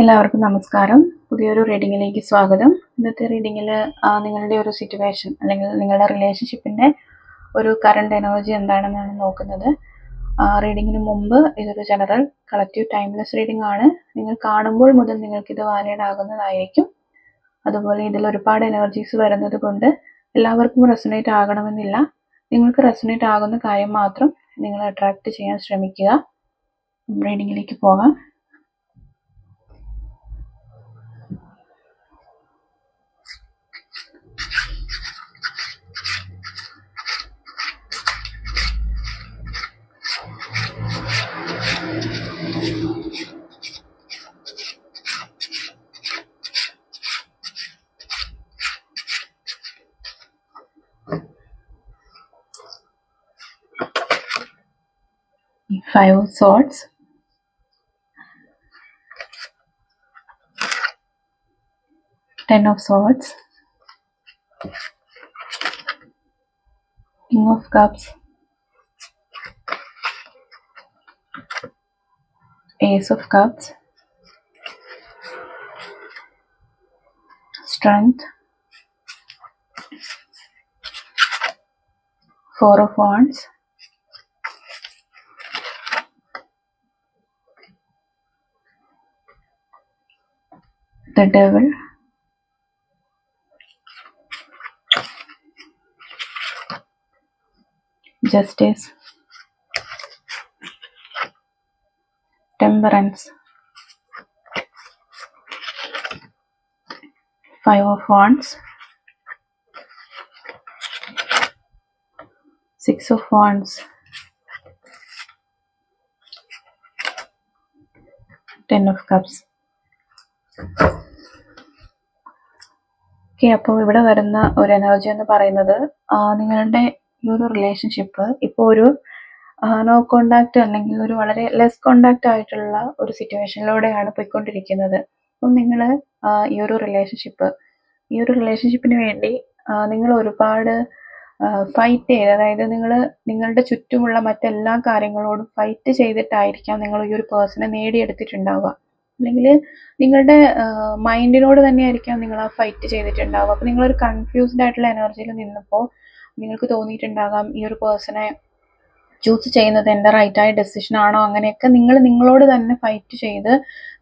എല്ലാവർക്കും നമസ്കാരം. പുതിയൊരു റീഡിങ്ങിലേക്ക് സ്വാഗതം. ഇന്നത്തെ റീഡിങ്ങിൽ നിങ്ങളുടെ ഒരു സിറ്റുവേഷൻ അല്ലെങ്കിൽ നിങ്ങളുടെ റിലേഷൻഷിപ്പിന്റെ ഒരു കറണ്ട് എനർജി എന്താണെന്നാണ് നോക്കുന്നത്. റീഡിങ്ങിന് മുമ്പ് ഇതൊരു ജനറൽ കളക്റ്റീവ് ടൈംലെസ് റീഡിംഗ് ആണ്. നിങ്ങൾ കാണുമ്പോൾ മുതൽ നിങ്ങൾക്കിത് വാലിഡ് ആകുന്നതായിരിക്കും അതുപോലെ ഇതിൽ ഒരുപാട് എനർജീസ് വരുന്നത് കൊണ്ട് എല്ലാവർക്കും റെസനേറ്റ് ആകണമെന്നില്ല. നിങ്ങൾക്ക് റെസനേറ്റ് ആകുന്ന കാര്യം മാത്രം നിങ്ങൾ അട്രാക്റ്റ് ചെയ്യാൻ ശ്രമിക്കുക. റീഡിങ്ങിലേക്ക് പോകാം. Five of swords ten of swords. King of cups. Ace of cups. Strength. Four of wands the devil. Justice. Temperance. Five of wands. Six of wands. Ten of cups okay അപ്പോൾ ഇവിടെ വരുന്ന ഒരു energy എന്ന് പറയുന്നത് നിങ്ങളുടെ ഈ ഒരു relationship ഇപ്പോൾ ഒരു നോ കോണ്ടാക്ട് അല്ലെങ്കിൽ ഒരു വളരെ ലെസ് കോണ്ടാക്ട് ആയിട്ടുള്ള ഒരു സിറ്റുവേഷനിലൂടെയാണ് പോയിക്കൊണ്ടിരിക്കുന്നത്. അപ്പം നിങ്ങൾ ഈ ഒരു റിലേഷൻഷിപ്പ് ഈ ഒരു റിലേഷൻഷിപ്പിന് വേണ്ടി നിങ്ങൾ ഒരുപാട് ഫൈറ്റ് ചെയ്ത് അതായത് നിങ്ങൾ നിങ്ങളുടെ ചുറ്റുമുള്ള മറ്റെല്ലാ കാര്യങ്ങളോടും ഫൈറ്റ് ചെയ്തിട്ടായിരിക്കാം നിങ്ങൾ ഈ ഒരു പേഴ്സണെ നേടിയെടുത്തിട്ടുണ്ടാവുക. അല്ലെങ്കിൽ നിങ്ങളുടെ മൈൻഡിനോട് തന്നെയായിരിക്കാം നിങ്ങൾ ആ ഫൈറ്റ് ചെയ്തിട്ടുണ്ടാവുക. അപ്പോൾ നിങ്ങളൊരു കൺഫ്യൂസ്ഡ് ആയിട്ടുള്ള എനർജിയിൽ നിന്നപ്പോൾ നിങ്ങൾക്ക് തോന്നിയിട്ടുണ്ടാകാം ഈ ഒരു പേഴ്സണെ ചൂസ് ചെയ്യുന്നത് എന്റെ റൈറ്റായ ഡെസിഷൻ ആണോ? അങ്ങനെയൊക്കെ നിങ്ങൾ നിങ്ങളോട് തന്നെ ഫൈറ്റ് ചെയ്ത്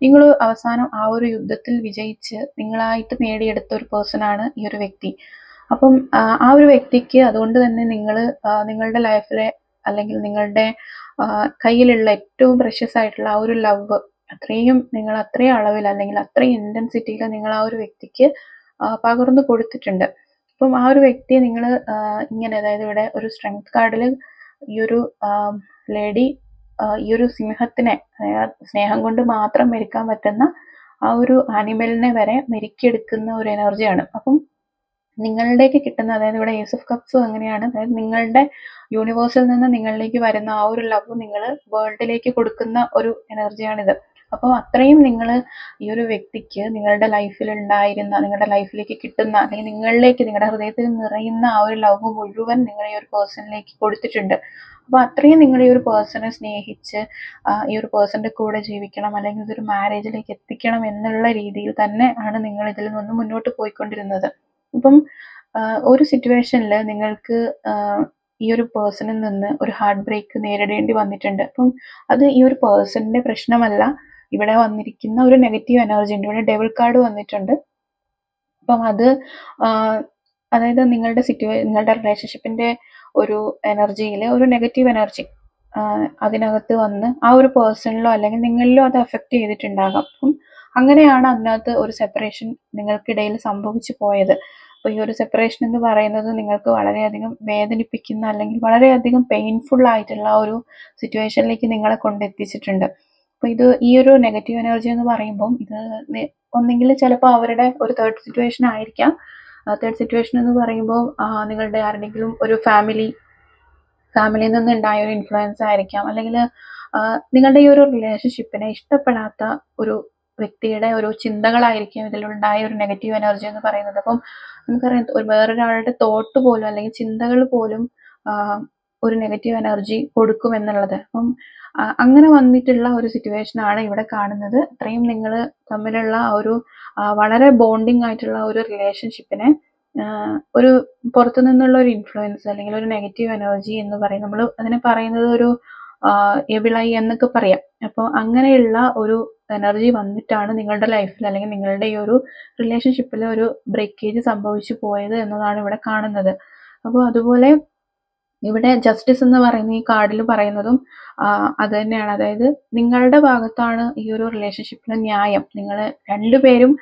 നിങ്ങൾ അവസാനം ആ ഒരു യുദ്ധത്തിൽ വിജയിച്ച് നിങ്ങളായിട്ട് നേടിയെടുത്ത ഒരു പേഴ്സൺ ആണ് ഈ ഒരു വ്യക്തി. അപ്പം ആ ഒരു വ്യക്തിക്ക് അതുകൊണ്ട് തന്നെ നിങ്ങൾ നിങ്ങളുടെ ലൈഫിലെ അല്ലെങ്കിൽ നിങ്ങളുടെ കയ്യിലുള്ള ഏറ്റവും പ്രഷ്യസ് ആയിട്ടുള്ള ആ ഒരു ലവ് അത്രയും നിങ്ങൾ അത്രയും അളവിൽ അല്ലെങ്കിൽ അത്രയും ഇന്റൻസിറ്റിയിൽ നിങ്ങൾ ആ ഒരു വ്യക്തിക്ക് പകർന്നു കൊടുത്തിട്ടുണ്ട്. അപ്പം ആ ഒരു വ്യക്തിയെ നിങ്ങൾ ഇങ്ങനെ അതായത് ഇവിടെ ഒരു സ്ട്രെങ്ത് കാർഡിൽ ഈ ഒരു ലേഡി ഈ ഒരു സിംഹത്തിനെ സ്നേഹം കൊണ്ട് മാത്രം മെരുക്കാൻ പറ്റുന്ന ആ ഒരു ആനിമലിനെ വരെ മെരുക്കിയെടുക്കുന്ന ഒരു എനർജിയാണ് അപ്പം നിങ്ങളുടേക്ക് കിട്ടുന്ന അതായത് ഇവിടെ യൂസഫ് കപ്സും അങ്ങനെയാണ്. അതായത് നിങ്ങളുടെ യൂണിവേഴ്സിൽ നിന്ന് നിങ്ങളിലേക്ക് വരുന്ന ആ ഒരു ലവ് നിങ്ങൾ വേൾഡിലേക്ക് കൊടുക്കുന്ന ഒരു എനർജിയാണിത് അപ്പോൾ അത്രയും നിങ്ങൾ ഈ ഒരു വ്യക്തിക്ക് നിങ്ങളുടെ ലൈഫിൽ ഉണ്ടായിരുന്ന നിങ്ങളുടെ ലൈഫിലേക്ക് കിട്ടുന്ന അല്ലെങ്കിൽ നിങ്ങളിലേക്ക് നിങ്ങളുടെ ഹൃദയത്തിൽ നിറയുന്ന ആ ഒരു ലവ് മുഴുവൻ നിങ്ങൾ ഈ ഒരു പേഴ്സണിലേക്ക് കൊടുത്തിട്ടുണ്ട്. അപ്പോൾ അത്രയും നിങ്ങൾ ഈ ഒരു പേഴ്സണെ സ്നേഹിച്ച് ഈ ഒരു പേഴ്സന്റെ കൂടെ ജീവിക്കണം അല്ലെങ്കിൽ ഇതൊരു മാരേജിലേക്ക് എത്തിക്കണം എന്നുള്ള രീതിയിൽ തന്നെ ആണ് നിങ്ങൾ ഇതിൽ നിന്ന് മുന്നോട്ട് പോയിക്കൊണ്ടിരുന്നത്. അപ്പം ഒരു സിറ്റുവേഷനിൽ നിങ്ങൾക്ക് ഈ ഒരു പേഴ്സണിൽ നിന്ന് ഒരു ഹാർട്ട് ബ്രേക്ക് നേരിടേണ്ടി വന്നിട്ടുണ്ട്. അപ്പം അത് ഈ ഒരു പേഴ്സണിന്റെ പ്രശ്നമല്ല. ഇവിടെ വന്നിരിക്കുന്ന ഒരു നെഗറ്റീവ് എനർജി ഉണ്ട്. ഇവിടെ ഡെവിൾ കാർഡ് വന്നിട്ടുണ്ട്. അപ്പം അത് അതായത് നിങ്ങളുടെ സിറ്റുവേ നിങ്ങളുടെ റിലേഷൻഷിപ്പിന്റെ ഒരു എനർജിയിൽ ഒരു നെഗറ്റീവ് എനർജി അതിനകത്ത് വന്ന് ആ ഒരു പേഴ്സണിലോ അല്ലെങ്കിൽ നിങ്ങളിലോ അത് എഫക്റ്റ് ചെയ്തിട്ടുണ്ടാകാം. അപ്പം അങ്ങനെയാണ് അതിനകത്ത് ഒരു സെപ്പറേഷൻ നിങ്ങൾക്കിടയിൽ സംഭവിച്ചു പോയത്. അപ്പോൾ ഈ ഒരു സെപ്പറേഷൻ എന്ന് പറയുന്നത് നിങ്ങൾക്ക് വളരെയധികം വേദനിപ്പിക്കുന്ന അല്ലെങ്കിൽ വളരെയധികം പെയിൻഫുൾ ആയിട്ടുള്ള ഒരു സിറ്റുവേഷനിലേക്ക് നിങ്ങളെ കൊണ്ടെത്തിച്ചിട്ടുണ്ട്. അപ്പോൾ ഇത് ഈ ഒരു നെഗറ്റീവ് എനർജി എന്ന് പറയുമ്പം ഇത് ഒന്നെങ്കിൽ ചിലപ്പോൾ അവരുടെ ഒരു തേർഡ് സിറ്റുവേഷൻ ആയിരിക്കാം. തേർഡ് സിറ്റുവേഷൻ എന്ന് പറയുമ്പോൾ നിങ്ങളുടെ ആരുടെങ്കിലും ഒരു ഫാമിലി ഫാമിലിയിൽ നിന്നുണ്ടായ ഒരു ഇൻഫ്ലുവൻസ് ആയിരിക്കാം. അല്ലെങ്കിൽ നിങ്ങളുടെ ഈ ഒരു റിലേഷൻഷിപ്പിനെ ഇഷ്ടപ്പെടാത്ത ഒരു വ്യക്തിയുടെ ഒരു ചിന്തകളായിരിക്കും ഇതിലുണ്ടായ ഒരു നെഗറ്റീവ് എനർജി എന്ന് പറയുന്നത്. അപ്പം നമുക്കറിയാം ഒരു വേറൊരാളുടെ തോട്ട് പോലും അല്ലെങ്കിൽ ചിന്തകൾ പോലും ഒരു നെഗറ്റീവ് എനർജി കൊടുക്കും എന്നുള്ളത്. അപ്പം അങ്ങനെ വന്നിട്ടുള്ള ഒരു സിറ്റുവേഷൻ ആണ് ഇവിടെ കാണുന്നത്. അത്രയും നിങ്ങൾ തമ്മിലുള്ള ഒരു വളരെ ബോണ്ടിങ് ആയിട്ടുള്ള ഒരു റിലേഷൻഷിപ്പിനെ ഒരു പുറത്തു നിന്നുള്ള ഒരു ഇൻഫ്ലുവൻസ് അല്ലെങ്കിൽ ഒരു നെഗറ്റീവ് എനർജി എന്ന് പറയും. നമ്മൾ അതിനെ പറയുന്നത് ഒരു എവിളായി എന്നൊക്കെ പറയാം. അപ്പോൾ അങ്ങനെയുള്ള ഒരു എനർജി വന്നിട്ടാണ് നിങ്ങളുടെ ലൈഫിൽ അല്ലെങ്കിൽ നിങ്ങളുടെ ഈ ഒരു റിലേഷൻഷിപ്പിൽ ഒരു ബ്രേക്കേജ് സംഭവിച്ചു പോയത് എന്നതാണ് ഇവിടെ കാണുന്നത്. അപ്പോൾ അതുപോലെ ഇവിടെ ജസ്റ്റിസ് എന്ന് പറയുന്ന ഈ കാർഡിൽ പറയുന്നതും അത് തന്നെയാണ്. അതായത് നിങ്ങളുടെ ഭാഗത്താണ് ഈ ഒരു റിലേഷൻഷിപ്പിലെ ന്യായം. നിങ്ങൾ രണ്ടുപേരും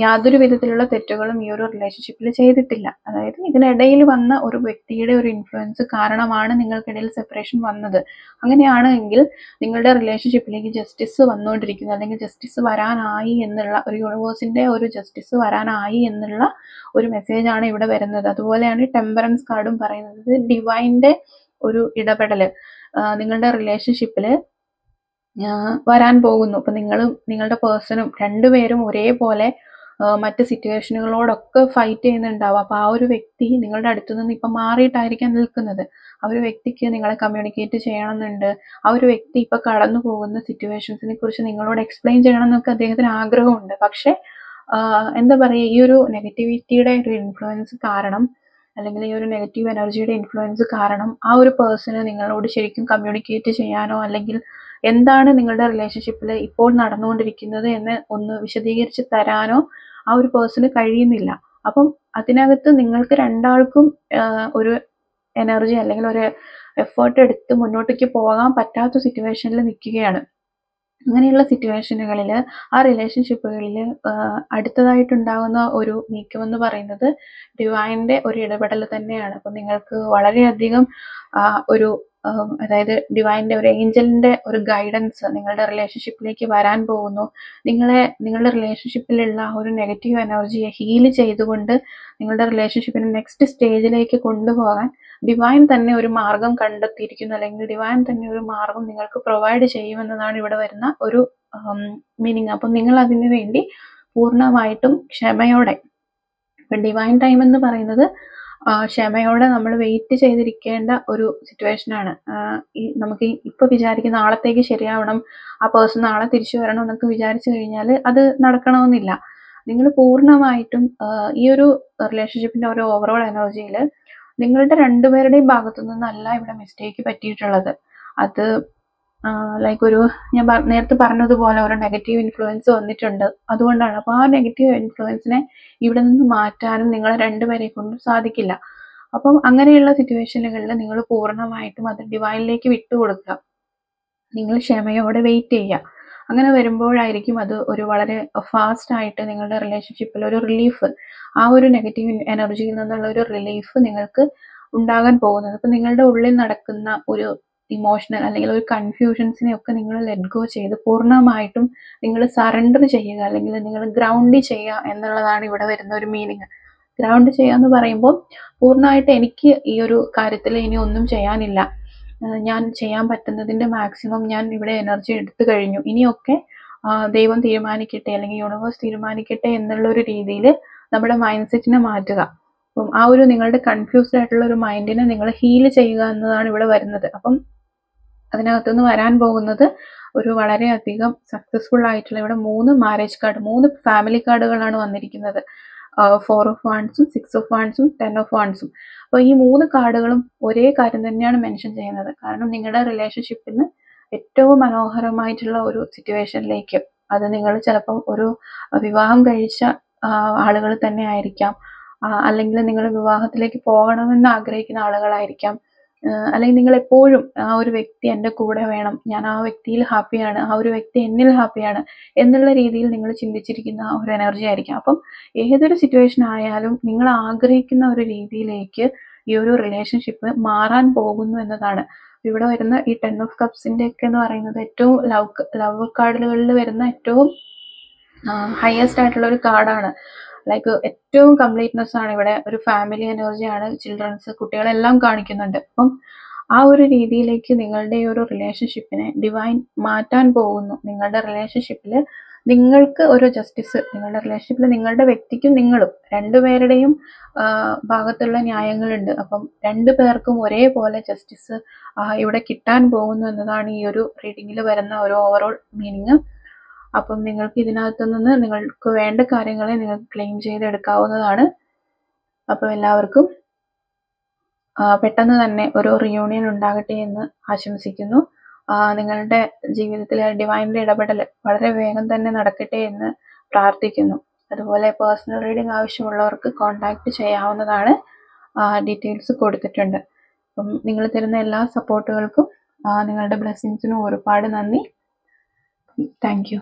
യാതൊരു വിധത്തിലുള്ള തെറ്റുകളും ഈ ഒരു റിലേഷൻഷിപ്പിൽ ചെയ്തിട്ടില്ല. അതായത് ഇതിനിടയിൽ വന്ന ഒരു വ്യക്തിയുടെ ഒരു ഇൻഫ്ലുവൻസ് കാരണമാണ് നിങ്ങൾക്കിടയിൽ സെപ്പറേഷൻ വന്നത്. അങ്ങനെയാണ് എങ്കിൽ നിങ്ങളുടെ റിലേഷൻഷിപ്പിലേക്ക് ജസ്റ്റിസ് വന്നുകൊണ്ടിരിക്കുന്നു അല്ലെങ്കിൽ ജസ്റ്റിസ് വരാനായി എന്നുള്ള ഒരു യൂണിവേഴ്സിന്റെ ഒരു ജസ്റ്റിസ് വരാനായി എന്നുള്ള ഒരു മെസ്സേജ് ആണ് ഇവിടെ വരുന്നത്. അതുപോലെയാണ് ടെമ്പറൻസ് കാർഡും പറയുന്നത്. ഡിവൈന്റെ ഒരു ഇടപെടൽ നിങ്ങളുടെ റിലേഷൻഷിപ്പിൽ വരാൻ പോകുന്നു. അപ്പം നിങ്ങളും നിങ്ങളുടെ പേഴ്സണും രണ്ടുപേരും ഒരേപോലെ മറ്റ് സിറ്റുവേഷനുകളോടൊക്കെ ഫൈറ്റ് ചെയ്യുന്നുണ്ടാവും. അപ്പോൾ ആ ഒരു വ്യക്തി നിങ്ങളുടെ അടുത്തു നിന്ന് ഇപ്പം മാറിയിട്ടായിരിക്കാം നിൽക്കുന്നത്. ആ ഒരു വ്യക്തിക്ക് നിങ്ങളെ കമ്മ്യൂണിക്കേറ്റ് ചെയ്യണമെന്നുണ്ട്. ആ ഒരു വ്യക്തി ഇപ്പം കടന്നു പോകുന്ന സിറ്റുവേഷൻസിനെ കുറിച്ച് നിങ്ങളോട് എക്സ്പ്ലെയിൻ ചെയ്യണം എന്നൊക്കെ അദ്ദേഹത്തിന് ആഗ്രഹമുണ്ട്. പക്ഷേ എന്താ പറയുക ഈ ഒരു നെഗറ്റിവിറ്റിയുടെ ഒരു ഇൻഫ്ലുവൻസ് കാരണം അല്ലെങ്കിൽ ഈ ഒരു നെഗറ്റീവ് എനർജിയുടെ ഇൻഫ്ലുവൻസ് കാരണം ആ ഒരു പേഴ്സണ് നിങ്ങളോട് ശരിക്കും കമ്മ്യൂണിക്കേറ്റ് ചെയ്യാനോ അല്ലെങ്കിൽ എന്താണ് നിങ്ങളുടെ റിലേഷൻഷിപ്പിൽ ഇപ്പോൾ നടന്നുകൊണ്ടിരിക്കുന്നത് എന്ന് ഒന്ന് വിശദീകരിച്ച് തരാനോ ആ ഒരു പേഴ്സണ് കഴിയുന്നില്ല. അപ്പം അതിനകത്ത് നിങ്ങൾക്ക് രണ്ടാൾക്കും ഒരു എനർജി അല്ലെങ്കിൽ ഒരു എഫേർട്ട് എടുത്ത് മുന്നോട്ടേക്ക് പോകാൻ പറ്റാത്ത സിറ്റുവേഷനിൽ നിൽക്കുകയാണ്. അങ്ങനെയുള്ള സിറ്റുവേഷനുകളിൽ ആ റിലേഷൻഷിപ്പുകളിൽ അടുത്തതായിട്ടുണ്ടാകുന്ന ഒരു നീക്കമെന്ന് പറയുന്നത് ഡിവൈന്റെ ഒരു ഇടപെടൽ തന്നെയാണ്. അപ്പം നിങ്ങൾക്ക് വളരെയധികം ഒരു അതായത് ഡിവൈന്റെ ഒരു ഏഞ്ചലിന്റെ ഒരു ഗൈഡൻസ് നിങ്ങളുടെ റിലേഷൻഷിപ്പിലേക്ക് വരാൻ പോകുന്നു. നിങ്ങളെ നിങ്ങളുടെ റിലേഷൻഷിപ്പിലുള്ള ആ ഒരു നെഗറ്റീവ് എനർജിയെ ഹീൽ ചെയ്തുകൊണ്ട് നിങ്ങളുടെ റിലേഷൻഷിപ്പിനെ നെക്സ്റ്റ് സ്റ്റേജിലേക്ക് കൊണ്ടുപോകാൻ ഡിവൈൻ തന്നെ ഒരു മാർഗം കണ്ടെത്തിയിരിക്കുന്നു. അല്ലെങ്കിൽ ഡിവൈൻ തന്നെ ഒരു മാർഗം നിങ്ങൾക്ക് പ്രൊവൈഡ് ചെയ്യുമെന്നതാണ് ഇവിടെ വരുന്ന ഒരു മീനിങ് അപ്പം നിങ്ങൾ അതിനു വേണ്ടി പൂർണമായിട്ടും ക്ഷമയോടെ ഇപ്പം ഡിവൈൻ ടൈം എന്ന് പറയുന്നത് ക്ഷമയോടെ നമ്മൾ വെയിറ്റ് ചെയ്തിരിക്കേണ്ട ഒരു സിറ്റുവേഷനാണ് ഈ നമുക്ക് ഇപ്പൊ വിചാരിക്കുന്ന നാളത്തേക്ക് ശരിയാവണം ആ പേഴ്സൺ നാളെ തിരിച്ചു വരണം എന്നൊക്കെ വിചാരിച്ചു കഴിഞ്ഞാൽ അത് നടക്കണമെന്നില്ല. നിങ്ങൾ പൂർണമായിട്ടും ഈ ഒരു റിലേഷൻഷിപ്പിന്റെ ഒരു ഓവറോൾ എനർജിയിൽ നിങ്ങളുടെ രണ്ടുപേരുടെയും ഭാഗത്തു നിന്നല്ല ഇവിടെ മിസ്റ്റേക്ക് പറ്റിയിട്ടുള്ളത്. അത് ലൈക്ക് ഒരു ഞാൻ നേരത്തെ പറഞ്ഞതുപോലെ ഒരു നെഗറ്റീവ് ഇൻഫ്ലുവൻസ് വന്നിട്ടുണ്ട്. അതുകൊണ്ടാണ്. അപ്പോൾ ആ നെഗറ്റീവ് ഇൻഫ്ലുവൻസിനെ ഇവിടെ നിന്ന് മാറ്റാനും നിങ്ങളെ രണ്ടുപേരെ കൊണ്ടും സാധിക്കില്ല. അപ്പം അങ്ങനെയുള്ള സിറ്റുവേഷനുകളിൽ നിങ്ങൾ പൂർണമായിട്ടും അത് ഡിവൈനിലേക്ക് വിട്ടുകൊടുക്കുക. നിങ്ങൾ ക്ഷമയോടെ വെയിറ്റ് ചെയ്യുക. അങ്ങനെ വരുമ്പോഴായിരിക്കും അത് ഒരു വളരെ ഫാസ്റ്റ് ആയിട്ട് നിങ്ങളുടെ റിലേഷൻഷിപ്പിൽ ഒരു റിലീഫ് ആ ഒരു നെഗറ്റീവ് എനർജിയിൽ നിന്നുള്ള ഒരു റിലീഫ് നിങ്ങൾക്ക് ഉണ്ടാകാൻ പോകുന്നത്. അപ്പം നിങ്ങളുടെ ഉള്ളിൽ നടക്കുന്ന ഒരു ഇമോഷണൽ അല്ലെങ്കിൽ ഒരു കൺഫ്യൂഷൻസിനെ ഒക്കെ നിങ്ങൾ ലെറ്റ് ഗോ ചെയ്ത് പൂർണമായിട്ടും നിങ്ങൾ സറണ്ടർ ചെയ്യുക അല്ലെങ്കിൽ നിങ്ങൾ ഗ്രൗണ്ട് ചെയ്യുക എന്നുള്ളതാണ് ഇവിടെ വരുന്ന ഒരു മീനിങ് ഗ്രൗണ്ട് ചെയ്യുക എന്ന് പറയുമ്പോൾ പൂർണമായിട്ട് എനിക്ക് ഈ ഒരു കാര്യത്തിൽ ഇനി ഒന്നും ചെയ്യാനില്ല. ഞാൻ ചെയ്യാൻ പറ്റുന്നതിന്റെ മാക്സിമം ഞാൻ ഇവിടെ എനർജി എടുത്തു കഴിഞ്ഞു. ഇനിയൊക്കെ ദൈവം തീരുമാനിക്കട്ടെ അല്ലെങ്കിൽ യൂണിവേഴ്സ് തീരുമാനിക്കട്ടെ എന്നുള്ള ഒരു രീതിയിൽ നമ്മുടെ മൈൻഡ് സെറ്റിനെ മാറ്റുക. അപ്പം ആ ഒരു നിങ്ങളുടെ കൺഫ്യൂസ്ഡ് ആയിട്ടുള്ള ഒരു മൈൻഡിനെ നിങ്ങൾ ഹീൽ ചെയ്യുക എന്നതാണ് ഇവിടെ വരുന്നത്. അപ്പം അതിനകത്തുനിന്ന് വരാൻ പോകുന്നത് ഒരു വളരെയധികം സക്സസ്ഫുൾ ആയിട്ടുള്ള ഇവിടെ മൂന്ന് മാരേജ് കാർഡ് മൂന്ന് ഫാമിലി കാർഡുകളാണ് വന്നിരിക്കുന്നത്. ഫോർ ഓഫ് വാൺസും സിക്സ് ഓഫ് വാൺസും ടെൻ ഓഫ് വാൺസും അപ്പോൾ ഈ മൂന്ന് കാർഡുകളും ഒരേ കാര്യം തന്നെയാണ് മെൻഷൻ ചെയ്യുന്നത്. കാരണം നിങ്ങളുടെ റിലേഷൻഷിപ്പിന് ഏറ്റവും മനോഹരമായിട്ടുള്ള ഒരു സിറ്റുവേഷനിലേക്ക് അത് നിങ്ങൾ ചിലപ്പം ഒരു വിവാഹം കഴിച്ച ആളുകൾ തന്നെ ആയിരിക്കാം. അല്ലെങ്കിൽ നിങ്ങൾ വിവാഹത്തിലേക്ക് പോകണമെന്ന് ആഗ്രഹിക്കുന്ന ആളുകളായിരിക്കാം. അല്ലെങ്കിൽ നിങ്ങൾ എപ്പോഴും ആ ഒരു വ്യക്തി എന്റെ കൂടെ വേണം. ഞാൻ ആ വ്യക്തിയിൽ ഹാപ്പിയാണ്. ആ ഒരു വ്യക്തി എന്നിൽ ഹാപ്പിയാണ് എന്നുള്ള രീതിയിൽ നിങ്ങൾ ചിന്തിച്ചിരിക്കുന്ന ആ ഒരു എനർജി ആയിരിക്കും. അപ്പം ഏതൊരു സിറ്റുവേഷൻ ആയാലും നിങ്ങൾ ആഗ്രഹിക്കുന്ന ഒരു രീതിയിലേക്ക് ഈ ഒരു റിലേഷൻഷിപ്പ് മാറാൻ പോകുന്നു എന്നതാണ്. ഇവിടെ വരുന്ന ഈ ടെൻ ഓഫ് കപ്സിന്റെ ഒക്കെ എന്ന് പറയുന്നത് ഏറ്റവും ലവ് ലവ് കാർഡുകളിൽ വരുന്ന ഏറ്റവും ഹയസ്റ്റ് ആയിട്ടുള്ള ഒരു കാർഡാണ് ലൈക്ക് ഏറ്റവും കംപ്ലീറ്റ്നെസ് ആണ് ഇവിടെ ഒരു ഫാമിലി എനർജിയാണ് ചിൽഡ്രൻസ് കുട്ടികളെല്ലാം കാണിക്കുന്നുണ്ട്. അപ്പം ആ ഒരു രീതിയിലേക്ക് നിങ്ങളുടെ ഒരു റിലേഷൻഷിപ്പിനെ ഡിവൈൻ മാറ്റാൻ പോകുന്നു. നിങ്ങളുടെ റിലേഷൻഷിപ്പിൽ നിങ്ങൾക്ക് ഒരു ജസ്റ്റിസ് നിങ്ങളുടെ റിലേഷൻഷിപ്പിൽ നിങ്ങളുടെ വ്യക്തിക്കും നിങ്ങളും രണ്ടുപേരുടെയും ഭാഗത്തുള്ള ന്യായങ്ങളുണ്ട്. അപ്പം രണ്ടു പേർക്കും ഒരേപോലെ ജസ്റ്റിസ് ഇവിടെ കിട്ടാൻ പോകുന്നു എന്നതാണ് ഈ ഒരു റീഡിങ്ങിൽ വരുന്ന ഒരു ഓവറോൾ മീനിങ് അപ്പം നിങ്ങൾക്ക് ഇതിനകത്തു നിന്ന് നിങ്ങൾക്ക് വേണ്ട കാര്യങ്ങളെ നിങ്ങൾക്ക് ക്ലെയിം ചെയ്തെടുക്കാവുന്നതാണ്. അപ്പം എല്ലാവർക്കും പെട്ടെന്ന് തന്നെ ഒരു റിയൂണിയൻ ഉണ്ടാകട്ടെ എന്ന് ആശംസിക്കുന്നു. നിങ്ങളുടെ ജീവിതത്തിലെ ഡിവൈന്റെ ഇടപെടൽ വളരെ വേഗം തന്നെ നടക്കട്ടെ എന്ന് പ്രാർത്ഥിക്കുന്നു. അതുപോലെ പേഴ്സണൽ റീഡിംഗ് ആവശ്യമുള്ളവർക്ക് കോൺടാക്റ്റ് ചെയ്യാവുന്നതാണ്. ഡീറ്റെയിൽസ് കൊടുത്തിട്ടുണ്ട്. അപ്പം നിങ്ങൾ തരുന്ന എല്ലാ സപ്പോർട്ടുകൾക്കും നിങ്ങളുടെ ബ്ലെസ്സിങ്സിനും ഒരുപാട് നന്ദി. താങ്ക്